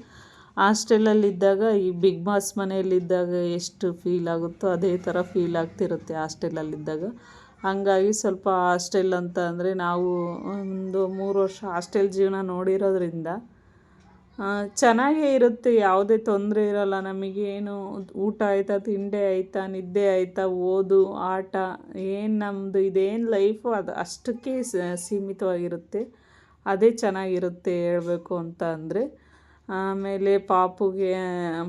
ಹಾಸ್ಟೆಲಲ್ಲಿದ್ದಾಗ ಈ ಬಿಗ್ ಬಾಸ್ ಮನೆಯಲ್ಲಿದ್ದಾಗ ಎಷ್ಟು ಫೀಲ್ ಆಗುತ್ತೋ ಅದೇ ಥರ ಫೀಲ್ ಆಗ್ತಿರುತ್ತೆ ಹಾಸ್ಟೆಲಲ್ಲಿದ್ದಾಗ ಹಾಗಾಗಿ ಸ್ವಲ್ಪ ಹಾಸ್ಟೆಲ್ ಅಂತ ಅಂದರೆ ನಾವು ಒಂದು ಮೂರು ವರ್ಷ ಹಾಸ್ಟೆಲ್ ಜೀವನ ನೋಡಿರೋದ್ರಿಂದ ಚೆನ್ನಾಗೇ ಇರುತ್ತೆ, ಯಾವುದೇ ತೊಂದರೆ ಇರೋಲ್ಲ. ನಮಗೇನು ಊಟ ಆಯಿತಾ, ತಿಂಡಿ ಆಯಿತಾ, ನಿದ್ದೆ ಆಯಿತಾ, ಓದು, ಆಟ, ಏನು ನಮ್ಮದು ಇದೇನು ಲೈಫು ಅದು ಅಷ್ಟಕ್ಕೆ ಸೀಮಿತವಾಗಿರುತ್ತೆ. ಅದೇ ಚೆನ್ನಾಗಿರುತ್ತೆ ಹೇಳಬೇಕು ಅಂತ ಅಂದರೆ. ಆಮೇಲೆ ಪಾಪುಗೆ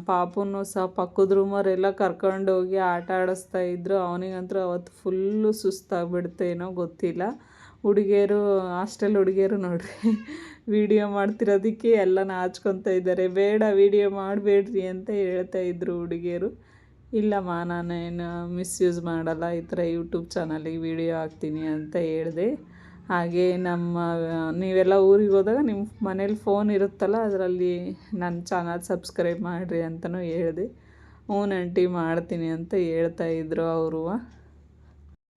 ಪಾಪುನು ಸಹ ಪಕ್ಕದ ರೂಮವರೆಲ್ಲ ಕರ್ಕೊಂಡೋಗಿ ಆಟ ಆಡಿಸ್ತಾ ಇದ್ದರು ಅವನಿಗಂತೂ ಅವತ್ತು ಫುಲ್ಲು ಸುಸ್ತಾಗ್ಬಿಡ್ತೇನೋ ಗೊತ್ತಿಲ್ಲ. ಹುಡುಗಿಯರು ಹಾಸ್ಟೆಲ್ ಹುಡುಗಿಯರು ನೋಡ್ರಿ. ವೀಡಿಯೋ ಮಾಡ್ತಿರೋದಕ್ಕೆ ಎಲ್ಲ ನಾಚ್ಕೊತಾ ಇದ್ದಾರೆ. ಬೇಡ, ವಿಡಿಯೋ ಮಾಡಬೇಡ್ರಿ ಅಂತ ಹೇಳ್ತಾ ಇದ್ರು ಹುಡುಗಿಯರು. ಇಲ್ಲಮ್ಮ, ನಾನೇನು ಮಿಸ್ಯೂಸ್ ಮಾಡಲ್ಲ. ಈ ಥರ ಯೂಟ್ಯೂಬ್ ಚಾನಲಿಗೆ ವೀಡಿಯೋ ಹಾಕ್ತೀನಿ ಅಂತ ಹೇಳಿದೆ. ಹಾಗೆ ನಮ್ಮ, ನೀವೆಲ್ಲ ಊರಿಗೆ ಹೋದಾಗ ನಿಮ್ಮ ಮನೇಲಿ ಫೋನ್ ಇರುತ್ತಲ್ಲ, ಅದರಲ್ಲಿ ನನ್ನ ಚಾನಲ್ ಸಬ್ಸ್ಕ್ರೈಬ್ ಮಾಡಿರಿ ಅಂತಲೂ ಹೇಳಿದೆ. ಹ್ಞೂ ಆಂಟಿ ಮಾಡ್ತೀನಿ ಅಂತ ಹೇಳ್ತಾ ಇದ್ರು ಅವರು.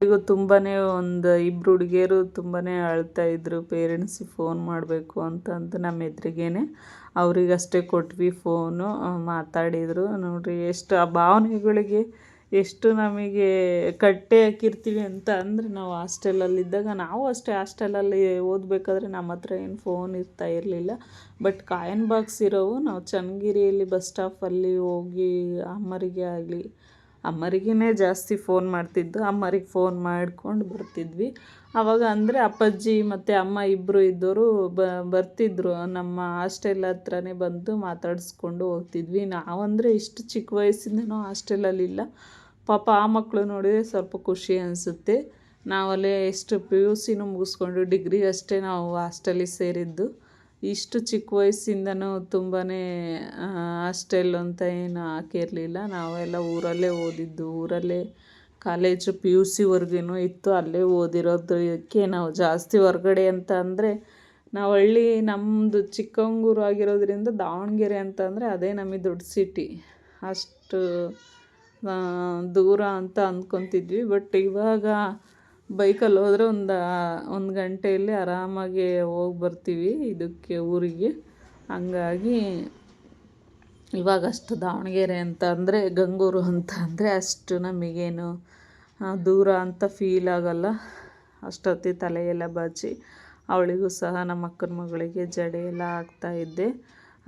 ಈಗ ತುಂಬಾ ಒಂದು ಇಬ್ಬರು ಹುಡುಗಿಯರು ತುಂಬಾ ಅಳ್ತಾ ಇದ್ರು ಪೇರೆಂಟ್ಸಿಗೆ ಫೋನ್ ಮಾಡಬೇಕು ಅಂತ ಅಂತ ನಮ್ಮ ಎದುರಿಗೇನೆ. ಅವರಿಗಷ್ಟೇ ಕೊಟ್ವಿ ಫೋನು ಮಾತಾಡಿದರು. ನೋಡಿರಿ, ಎಷ್ಟು ಆ ಭಾವನೆಗಳಿಗೆ ಎಷ್ಟು ನಮಗೆ ಕಟ್ಟೆ ಹಾಕಿರ್ತೀವಿ ಅಂತ ಅಂದರೆ ನಾವು ಹಾಸ್ಟೆಲಲ್ಲಿದ್ದಾಗ ನಾವು ಅಷ್ಟೇ ಹಾಸ್ಟೆಲಲ್ಲಿ ಓದಬೇಕಾದ್ರೆ ನಮ್ಮ ಹತ್ರ ಏನು ಫೋನ್ ಇರ್ತಾ ಇರಲಿಲ್ಲ. ಬಟ್ ಕಾಯನ್ ಬಾಕ್ಸ್ ಇರೋವು, ನಾವು ಚನ್ನಗಿರಿಯಲ್ಲಿ ಬಸ್ ಸ್ಟಾಪಲ್ಲಿ ಹೋಗಿ ಅಮ್ಮರಿಗೆ ಆಗಲಿ ಅಮ್ಮರಿಗೇ ಜಾಸ್ತಿ ಫೋನ್ ಮಾಡ್ತಿದ್ದು. ಅಮ್ಮರಿಗೆ ಫೋನ್ ಮಾಡ್ಕೊಂಡು ಬರ್ತಿದ್ವಿ. ಆವಾಗ ಅಂದರೆ ಅಪ್ಪಾಜಿ ಮತ್ತು ಅಮ್ಮ ಇಬ್ಬರು ಇದ್ದವರು ಬ ಬರ್ತಿದ್ದರು ನಮ್ಮ ಹಾಸ್ಟೆಲ್ ಹತ್ರನೇ ಬಂದು ಮಾತಾಡಿಸ್ಕೊಂಡು ಹೋಗ್ತಿದ್ವಿ. ನಾವಂದರೆ ಇಷ್ಟು ಚಿಕ್ಕ ವಯಸ್ಸಿಂದನೂ ಹಾಸ್ಟೆಲಲ್ಲಿಲ್ಲ ಪಾಪ ಆ ಮಕ್ಕಳು ನೋಡಿದರೆ ಸ್ವಲ್ಪ ಖುಷಿ ಅನಿಸುತ್ತೆ. ನಾವಲ್ಲೇ ಎಷ್ಟು ಪಿ ಯು ಸಿನೂ ಮುಗಿಸ್ಕೊಂಡು ಡಿಗ್ರಿ ಅಷ್ಟೇ ನಾವು ಹಾಸ್ಟೆಲಿಗೆ ಸೇರಿದ್ದು. ಇಷ್ಟು ಚಿಕ್ಕ ವಯಸ್ಸಿಂದನೂ ತುಂಬಾ ಹಾಸ್ಟೆಲ್ ಅಂತ ಏನು ಹಾಕಿರಲಿಲ್ಲ. ನಾವೆಲ್ಲ ಊರಲ್ಲೇ ಓದಿದ್ದು. ಊರಲ್ಲೇ ಕಾಲೇಜು ಪಿ ಯು ಸಿವರೆಗೂ ಇತ್ತು. ಅಲ್ಲೇ ಓದಿರೋದಕ್ಕೆ ನಾವು ಜಾಸ್ತಿ ಹೊರಗಡೆ ಅಂತ ಅಂದರೆ, ನಾವು ಹಳ್ಳಿ ನಮ್ಮದು ಚಿಕ್ಕಂಗೂರು ಆಗಿರೋದ್ರಿಂದ ದಾವಣಗೆರೆ ಅಂತ ಅಂದರೆ ಅದೇ ನಮಗೆ ದೊಡ್ಡ ಸಿಟಿ ಅಷ್ಟು ದೂರ ಅಂತ ಅಂದ್ಕೊತಿದ್ವಿ. ಬಟ್ ಇವಾಗ ಬೈಕಲ್ಲಿ ಹೋದರೆ ಒಂದು ಒಂದು ಗಂಟೆಯಲ್ಲಿ ಆರಾಮಾಗಿ ಹೋಗಿ ಬರ್ತೀವಿ ಇದಕ್ಕೆ ಊರಿಗೆ. ಹಂಗಾಗಿ ಇವಾಗ ಅಷ್ಟು ದಾವಣಗೆರೆ ಅಂತ ಅಂದರೆ, ಗಂಗೂರು ಅಂತ ಅಂದರೆ ಅಷ್ಟು ನಮಗೇನು ದೂರ ಅಂತ ಫೀಲ್ ಆಗೋಲ್ಲ. ಅಷ್ಟೊತ್ತಿ ತಲೆಯೆಲ್ಲ ಬಾಚಿ, ಅವಳಿಗೂ ಸಹ ನಮ್ಮ ಅಕ್ಕನ ಮಗಳಿಗೆ ಜಡೆ ಎಲ್ಲ ಹಾಕ್ತಾಯಿದ್ದೆ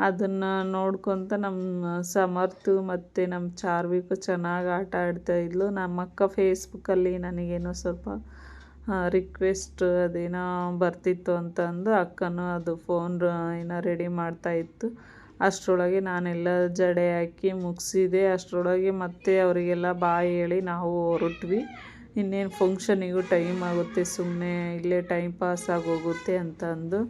ಅದನ್ನು ನೋಡ್ಕೊತ ನಮ್ಮ ಸಮರ್ಥು ಮತ್ತು ನಮ್ಮ ಚಾರ್ವಿಕು ಚೆನ್ನಾಗಿ ಆಟ ಆಡ್ತಾಯಿದ್ಲು ನಮ್ಮ ಅಕ್ಕ ಫೇಸ್ಬುಕ್ಕಲ್ಲಿ ನನಗೇನೋ ಸ್ವಲ್ಪ ರಿಕ್ವೆಸ್ಟ್ ಅದೇನೋ ಬರ್ತಿತ್ತು ಅಂತ ಅಂದು ಅಕ್ಕನೂ ಅದು ಫೋನ್ ಏನೋ ರೆಡಿ ಮಾಡ್ತಾಯಿತ್ತು ಅಷ್ಟರೊಳಗೆ ನಾನೆಲ್ಲ ಜಡೆ ಹಾಕಿ ಮುಗಿಸಿದೆ. ಅಷ್ಟರೊಳಗೆ ಮತ್ತೆ ಅವರಿಗೆಲ್ಲ ಬಾಯಿ ಹೇಳಿ ನಾವು ಹೊರಟ್ವಿ. ಇನ್ನೇನು ಫಂಕ್ಷನಿಗೂ ಟೈಮ್ ಆಗುತ್ತೆ ಸುಮ್ಮನೆ ಇಲ್ಲೇ ಟೈಮ್ ಪಾಸ್ ಆಗೋಗುತ್ತೆ ಅಂತ ಅಂದು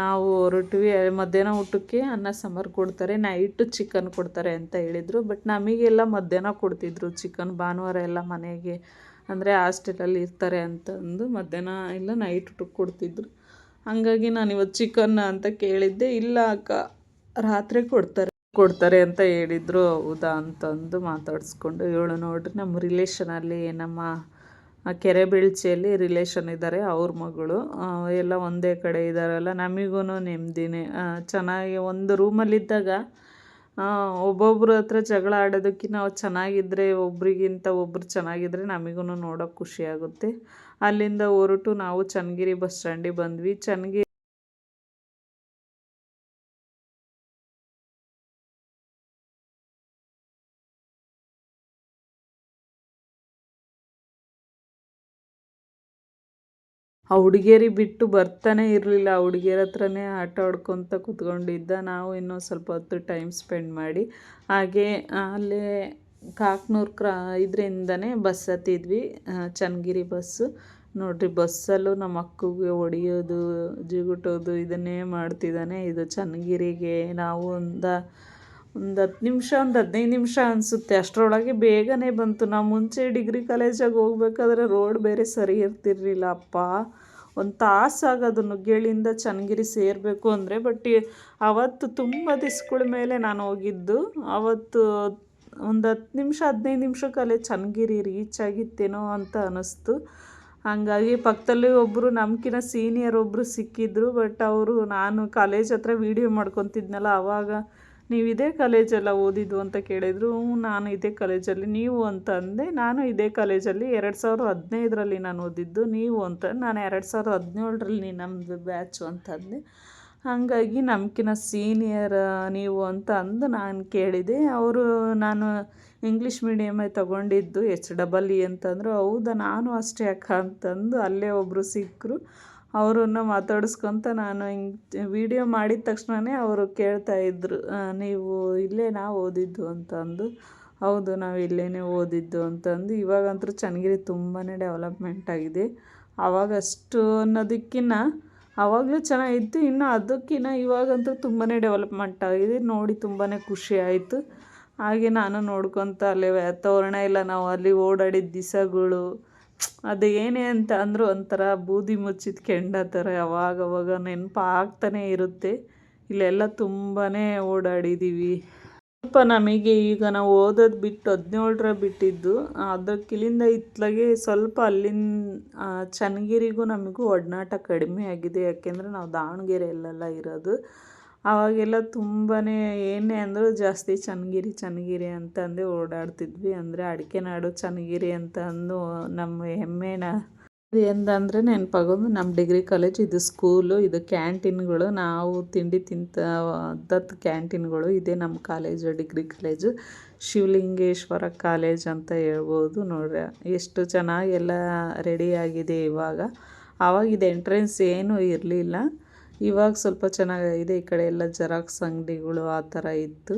ನಾವು ರೊಟ್ಟಿ ಮಧ್ಯಾಹ್ನ ಊಟಕ್ಕೆ ಅನ್ನ, ಸಾಂಬಾರು ಕೊಡ್ತಾರೆ. ನೈಟು ಚಿಕನ್ ಕೊಡ್ತಾರೆ ಅಂತ ಹೇಳಿದರು. ಬಟ್ ನಮಗೆಲ್ಲ ಮಧ್ಯಾಹ್ನ ಕೊಡ್ತಿದ್ರು ಚಿಕನ್ ಭಾನುವಾರ ಎಲ್ಲ ಮನೆಗೆ ಅಂದರೆ ಹಾಸ್ಟೆಲಲ್ಲಿ ಇರ್ತಾರೆ ಅಂತಂದು ಮಧ್ಯಾಹ್ನ ಇಲ್ಲ ನೈಟ್ ಊಟಕ್ಕೆ ಕೊಡ್ತಿದ್ರು. ಹಾಗಾಗಿ ನಾನು ಇವತ್ತು ಚಿಕನ್ ಅಂತ ಕೇಳಿದ್ದೆ. ಇಲ್ಲ ಅಕ್ಕ, ರಾತ್ರಿ ಕೊಡ್ತಾರೆ. ಕೊಡ್ತಾರೆ ಅಂತ ಹೇಳಿದ್ರು. ಹೌದಾ ಅಂತಂದು ಮಾತಾಡಿಸ್ಕೊಂಡು. ಇವಳು ನೋಡ್ರಿ, ನಮ್ಮ ರಿಲೇಷನಲ್ಲಿ ನಮ್ಮ ಕೆರೆ ಬೀಳ್ಚಿಯಲ್ಲಿ ರಿಲೇಷನ್ ಇದ್ದಾರೆ ಅವ್ರ ಮಗಳು. ಎಲ್ಲ ಒಂದೇ ಕಡೆ ಇದ್ದಾರಲ್ಲ ನಮಗೂ ನೆಮ್ಮದಿನೇ ಚೆನ್ನಾಗಿ ಒಂದು ರೂಮಲ್ಲಿದ್ದಾಗ ಒಬ್ಬೊಬ್ರ ಹತ್ರ ಜಗಳ ಆಡೋದಕ್ಕಿಂತ ನಾವು ಚೆನ್ನಾಗಿದ್ದರೆ ಒಬ್ರಿಗಿಂತ ಒಬ್ರು ಚೆನ್ನಾಗಿದ್ದರೆ ನಮಗೂ ನೋಡೋಕೆ ಖುಷಿಯಾಗುತ್ತೆ ಅಲ್ಲಿಂದ ಹೊರಟು ನಾವು ಚನ್ನಗಿರಿ ಬಸ್ ಸ್ಟ್ಯಾಂಡಿಗೆ ಬಂದ್ವಿ. ಚನ್ನಗಿರಿ ಆ ಹುಡುಗಿಯರಿಗೆ ಬಿಟ್ಟು ಬರ್ತಾನೆ ಇರಲಿಲ್ಲ. ಆ ಹುಡುಗಿಯರ ಹತ್ರನೇ ಆಟ ಆಡ್ಕೊತ ಕೂತ್ಕೊಂಡಿದ್ದ. ನಾವು ಇನ್ನೂ ಸ್ವಲ್ಪ ಹೊತ್ತು ಟೈಮ್ ಸ್ಪೆಂಡ್ ಮಾಡಿ. ಹಾಗೆ ಅಲ್ಲೇ ಕಾಕ್ನೂರು ಕ್ರಾ, ಇದರಿಂದನೇ ಬಸ್ ಹತ್ತಿದ್ವಿ. ಚನ್ನಗಿರಿ ಬಸ್ಸು ನೋಡಿರಿ ಬಸ್ಸಲ್ಲೂ ನಮ್ಮ ಅಕ್ಕಗೆ ಹೊಡಿಯೋದು, ಜಿಗುಟೋದು, ಇದನ್ನೇ ಮಾಡ್ತಿದ್ದಾನೆ. ಇದು ಚನ್ನಗಿರಿಗೆ ನಾವು ಒಂದು ಒಂದು ಹತ್ತು ನಿಮಿಷ, ಒಂದು ಹದಿನೈದು ನಿಮಿಷ ಅನಿಸುತ್ತೆ. ಅಷ್ಟರೊಳಗೆ ಬೇಗನೆ ಬಂತು. ನಾವು ಮುಂಚೆ ಡಿಗ್ರಿ ಕಾಲೇಜಾಗ ಹೋಗ್ಬೇಕಾದ್ರೆ ರೋಡ್ ಬೇರೆ ಸರಿ ಇರ್ತಿರ್ಲಿಲ್ಲ. ಅಪ್ಪ, ಒಂದು ತಾಸಾಗೋದು ನುಗ್ಗೇಳಿಂದ ಚನ್ನಗಿರಿ ಸೇರಬೇಕು ಅಂದರೆ ಬಟ್ ಅವತ್ತು ತುಂಬ ದಿಸ್ಗಳ ಮೇಲೆ ನಾನು ಹೋಗಿದ್ದು. ಅವತ್ತು ಒಂದು ಹತ್ತು ನಿಮಿಷ, ಹದಿನೈದು ನಿಮಿಷಕ್ಕಲ್ಲೇ ಚನ್ನಗಿರಿ ರೀಚ್ ಆಗಿತ್ತೇನೋ ಅಂತ ಅನ್ನಿಸ್ತು ಹಾಗಾಗಿ ಪಕ್ಕದಲ್ಲಿ ಒಬ್ಬರು ನಮ್ಕಿನ ಸೀನಿಯರ್ ಒಬ್ಬರು ಸಿಕ್ಕಿದ್ರು ಬಟ್ ಅವರು ನಾನು ಕಾಲೇಜ್ ಹತ್ರ ವೀಡಿಯೋ ಮಾಡ್ಕೊತಿದ್ನಲ್ಲ ಆವಾಗ ನೀವು ಇದೇ ಕಾಲೇಜಲ್ಲ ಓದಿದ್ದು ಅಂತ ಕೇಳಿದರು "ಹ್ಞೂ, ನಾನು ಇದೇ ಕಾಲೇಜಲ್ಲಿ ನೀವು ಅಂತ ಅಂದೆ ನಾನು ಇದೇ ಕಾಲೇಜಲ್ಲಿ ಎರಡು ಸಾವಿರದ ಹದಿನೈದರಲ್ಲಿ ನಾನು ಓದಿದ್ದು ನೀವು ಅಂತ ನಾನು ಎರಡು ಸಾವಿರದ ಹದಿನೇಳರಲ್ಲಿ ನಮ್ಮದು ಬ್ಯಾಚು ಅಂತ ಅಂದೆ. ಹಾಗಾಗಿ ನಮ್ಕಿನ್ನ ಸೀನಿಯರ್ ನೀವು ಅಂತ ಅಂದು ನಾನು ಕೇಳಿದೆ. ಅವರು ನಾನು ಇಂಗ್ಲೀಷ್ ಮೀಡಿಯಮೇ ತಗೊಂಡಿದ್ದು ಎಚ್ ಡಬಲ್ ಇ ಅಂತಂದರು ಹೌದಾ ನಾನು ಅಷ್ಟೇ ಅಕ್ಕ ಅಂತಂದು ಅಲ್ಲೇ ಒಬ್ಬರು ಸಿಕ್ಕರು ಅವರನ್ನು ಮಾತಾಡಿಸ್ಕೊಂತ ನಾನು ಹಿಂಗೆ ವಿಡಿಯೋ ಮಾಡಿದ ತಕ್ಷಣವೇ ಅವರು ಕೇಳ್ತಾ ಇದ್ದರು ನೀವು ಇಲ್ಲೇ ನಾ ಓದಿದ್ದು ಅಂತಂದು. ಹೌದು, ನಾವು ಇಲ್ಲೇ ಓದಿದ್ದು ಅಂತಂದು. ಇವಾಗಂತೂ ಚನ್ನಗಿರಿ ತುಂಬಾ ಡೆವಲಪ್ಮೆಂಟ್ ಆಗಿದೆ. ಆವಾಗ ಅಷ್ಟು ಅನ್ನೋದಕ್ಕಿಂತ ಆವಾಗಲೂ ಚೆನ್ನಾಗಿತ್ತು, ಇನ್ನು ಅದಕ್ಕಿಂತ ಇವಾಗಂತೂ ತುಂಬಾ ಡೆವಲಪ್ಮೆಂಟ್ ಆಗಿದೆ. ನೋಡಿ ತುಂಬಾ ಖುಷಿ ಆಯಿತು. ಹಾಗೆ ನಾನು ನೋಡ್ಕೊತ ಅಲ್ಲೇ ವಾತಾವರಣ ಇಲ್ಲ, ನಾವು ಅಲ್ಲಿ ಓಡಾಡಿದ ದಿವಸಗಳು ಅದು ಏನೇ ಅಂತ ಅಂದರೂ ಒಂಥರ ಬೂದಿ ಮುಚ್ಚಿದ ಕೆಂಡ ಥರ ಯಾವಾಗವಾಗ ನೆನಪು ಆಗ್ತಾನೇ ಇರುತ್ತೆ. ಇಲ್ಲೆಲ್ಲ ತುಂಬಾ ಓಡಾಡಿದ್ದೀವಿ ಸ್ವಲ್ಪ ನಮಗೆ ಈಗ ನಾವು ಓದೋದು ಬಿಟ್ಟು ಹದಿನೇಳರ ಬಿಟ್ಟಿದ್ದು ಅದಕ್ಕಿಲಿಂದ ಇತ್ತಲಾಗೆ ಸ್ವಲ್ಪ ಅಲ್ಲಿನ ಚನ್ನಗಿರಿಗೂ ನಮಗೂ ಒಡನಾಟ ಕಡಿಮೆ ಆಗಿದೆ. ಯಾಕೆಂದರೆ ನಾವು ದಾವಣಗೆರೆಯಲ್ಲೆಲ್ಲ ಇರೋದು. ಆವಾಗೆಲ್ಲ ತುಂಬಾ ಏನೇ ಅಂದರೂ ಜಾಸ್ತಿ ಚನ್ನಗಿರಿ ಚನ್ನಗಿರಿ ಅಂತಂದು ಓಡಾಡ್ತಿದ್ವಿ. ಅಂದರೆ ಅಡಿಕೆ ನಾಡು ಚನ್ನಗಿರಿ ಅಂತ ಅಂದು ನಮ್ಮ ಹೆಮ್ಮೆನ ಎಂದಂದರೆ ನೆನಪಾಗೋದು. ನಮ್ಮ ಡಿಗ್ರಿ ಕಾಲೇಜ್ ಇದು ಸ್ಕೂಲು, ಇದು ಕ್ಯಾಂಟೀನ್ಗಳು. ನಾವು ತಿಂಡಿ ತಿಂತ ದತ್ ಕ್ಯಾಂಟೀನ್ಗಳು. ಇದೇ ನಮ್ಮ college, degree college. Shivalingeshwara college ಅಂತ ಹೇಳ್ಬೋದು ನೋಡ್ರಿ. ಎಷ್ಟು ಚೆನ್ನಾಗಿ ಎಲ್ಲ ರೆಡಿಯಾಗಿದೆ ಇವಾಗ. ಆವಾಗ ಇದು ಎಂಟ್ರೆನ್ಸ್ ಏನೂ ಇರಲಿಲ್ಲ. ಇವಾಗ ಸ್ವಲ್ಪ ಚೆನ್ನಾಗಿದೆ ಈ ಕಡೆ ಎಲ್ಲ ಜೆರಾಕ್ಸ್ ಅಂಗಡಿಗಳು ಆ ಥರ ಇತ್ತು.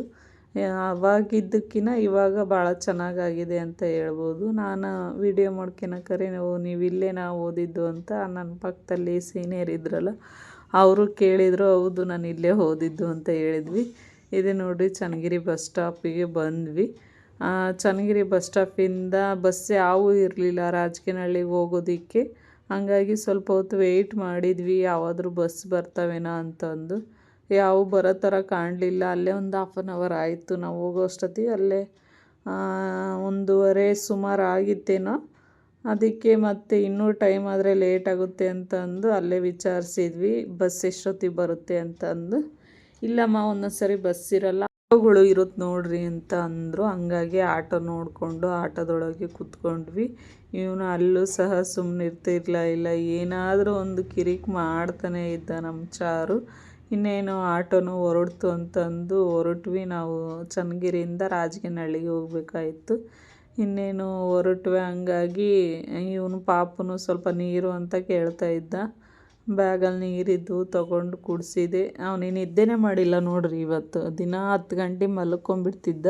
ಅವಾಗಿದ್ದಕ್ಕಿಂತ ಇವಾಗ ಭಾಳ ಚೆನ್ನಾಗಾಗಿದೆ ಅಂತ ಹೇಳ್ಬೋದು. ನಾನು ವಿಡಿಯೋ ಮಾಡ್ಕೊಳಕರೆ ನೀವು ನೀವು ಇಲ್ಲೇ ನಾವು ಓದಿದ್ದು ಅಂತ ನನ್ನ ಪಕ್ಕದಲ್ಲಿ ಸೀನಿಯರ್ ಇದ್ರಲ್ಲ, ಅವರು ಕೇಳಿದರು, ಹೌದು, ನಾನು ಇಲ್ಲೇ ಓದಿದ್ದು ಅಂತ ಹೇಳಿದ್ವಿ. ಇದು ನೋಡಿ, ಚನ್ನಗಿರಿ ಬಸ್ ಸ್ಟಾಪಿಗೆ ಬಂದ್ವಿ. ಚನ್ನಗಿರಿ ಬಸ್ ಸ್ಟಾಪಿಂದ ಬಸ್ ಯಾವೂ ಇರಲಿಲ್ಲ. ರಾಜಕೀಯನಹಳ್ಳಿಗೆ ಹೋಗೋದಕ್ಕೆ ಹಂಗಾಗಿ ಸ್ವಲ್ಪ ಹೊತ್ತು ವೆಯ್ಟ್ ಮಾಡಿದ್ವಿ, ಯಾವಾದರೂ ಬಸ್ ಬರ್ತಾವೇನೋ ಅಂತಂದು. ಯಾವ ಬರೋ ಥರ ಕಾಣಲಿಲ್ಲ, ಅಲ್ಲೇ ಒಂದು ಹಾಫ್ ಆನ್ ಅವರ್ ಆಯಿತು ನಾವು ಹೋಗೋ ಅಷ್ಟೊತ್ತಿಗೆ, ಅಲ್ಲೇ ಒಂದೂವರೆ ಸುಮಾರು ಆಗಿತ್ತೇನೋ, ಅದಕ್ಕೆ ಮತ್ತೆ ಇನ್ನೂ ಟೈಮ್ ಆದರೆ ಲೇಟ್ ಆಗುತ್ತೆ ಅಂತಂದು ಅಲ್ಲೇ ವಿಚಾರಿಸಿದ್ವಿ ಬಸ್ ಎಷ್ಟೊತ್ತಿಗೆ ಬರುತ್ತೆ ಅಂತಂದು. ಇಲ್ಲಮ್ಮ ಒಂದೊಂದು ಸರಿ ಬಸ್ ಇರಲ್ಲ. ಆಟೋಗಳು ಇರುತ್ತೆ ನೋಡ್ರಿ ಅಂತ ಅಂದರು. ಹಂಗಾಗಿ ಆಟೋ ನೋಡಿಕೊಂಡು ಆಟೋದೊಳಗೆ ಕೂತ್ಕೊಂಡ್ವಿ. ಇವನು ಅಲ್ಲೂ ಸಹ ಸುಮ್ಮನೆ ಇರ್ತಿರ್ಲ ಇಲ್ಲ, ಏನಾದರೂ ಒಂದು ಕಿರಿಕ್ ಮಾಡ್ತಾನೆ ಇದ್ದ ನಮ್ಮ ಚಾರು. ಇನ್ನೇನು ಆಟೋನು ಹೊರಡ್ತು ಅಂತಂದು ಹೊರಟ್ವಿ. ನಾವು ಚನ್ನಗಿರಿಯಿಂದ ರಾಜಗಿನಹಳ್ಳಿಗೆ ಹೋಗ್ಬೇಕಾಯಿತ್ತು ಇನ್ನೇನು ಹೊರಟ್ವಿ. ಹಂಗಾಗಿ ಇವನು ಪಾಪನು ಸ್ವಲ್ಪ ನೀರು ಅಂತ ಕೇಳ್ತಾ ಇದ್ದ. ಬ್ಯಾಗಲ್ಲಿ ನೀರಿದ್ದು ತಗೊಂಡು ಕುಡಿಸಿದೆ. ಅವನೇನು ನಿದ್ದೆನೇ ಮಾಡಿಲ್ಲ ನೋಡ್ರಿ ಇವತ್ತು. ದಿನ ಹತ್ತು ಗಂಟೆ ಮಲ್ಕೊಂಬಿಡ್ತಿದ್ದ